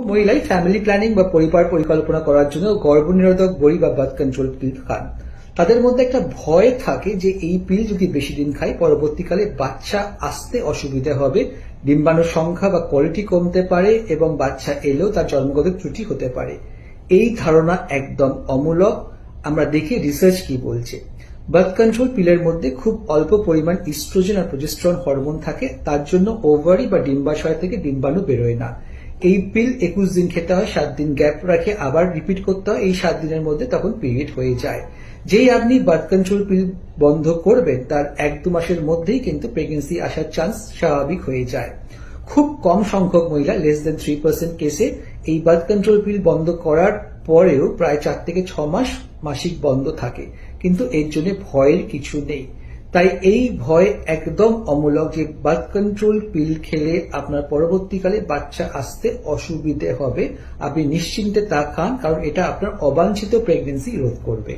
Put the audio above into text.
মহিলাই family planning বা পরিবার পরিকল্পনা করার জন্য গর্ভনিরোধক বড়ি বা বার্থ কন্ট্রোল পিল খান। তাদের মধ্যে একটা ভয় থাকে যে এই পিল যদি বেশি দিন খাই পরবর্তীকালে বাচ্চা আসতে অসুবিধা হবে, ডিম্বাণুর সংখ্যা বা কোয়ালিটি কমতে পারে এবং বাচ্চা এলেও তার জন্মগত ত্রুটি হতে পারে। এই ধারণা একদম অমূলক। আমরা দেখি রিসার্চ কি বলছে। বার্থ কন্ট্রোল পিলের মধ্যে খুব অল্প পরিমাণ ইস্ট্রোজেন আর প্রজেস্ট্রন হরমোন থাকে, তার জন্য ওভারি বা ডিম্বাশয় থেকে ডিম্বাণু বেরোয় না। এই পিল একুশ দিন খেতে হয়, সাত দিন গ্যাপ রাখে, আবার রিপিট করতে হয়, এই সাত দিনের মধ্যে তখন পিরিয়ড হয়ে যায়। যেই আপনি বার্থ কন্ট্রোল পিল বন্ধ করবেন, তার এক দু মাসের মধ্যেই কিন্তু প্রেগনেন্সি আসার চান্স স্বাভাবিক হয়ে যায়। খুব কম সংখ্যক মহিলা লেস দেন থ্রি পার্সেন্ট কেসে এই বার্থ কন্ট্রোল পিল বন্ধ করার পরেও প্রায় চার থেকে ছ মাস মাসিক বন্ধ থাকে। কিন্তু এর জন্য ভয়ের কিছু নেই। তাই এই ভয় একদম অমূলক যে বার্থ কন্ট্রোল পিল খেলে আপনার পরবর্তীকালে বাচ্চা আসতে অসুবিধে হবে। আপনি নিশ্চিন্তে তা খান, কারণ এটা আপনার অবাঞ্ছিত প্রেগনেন্সি রোধ করবে।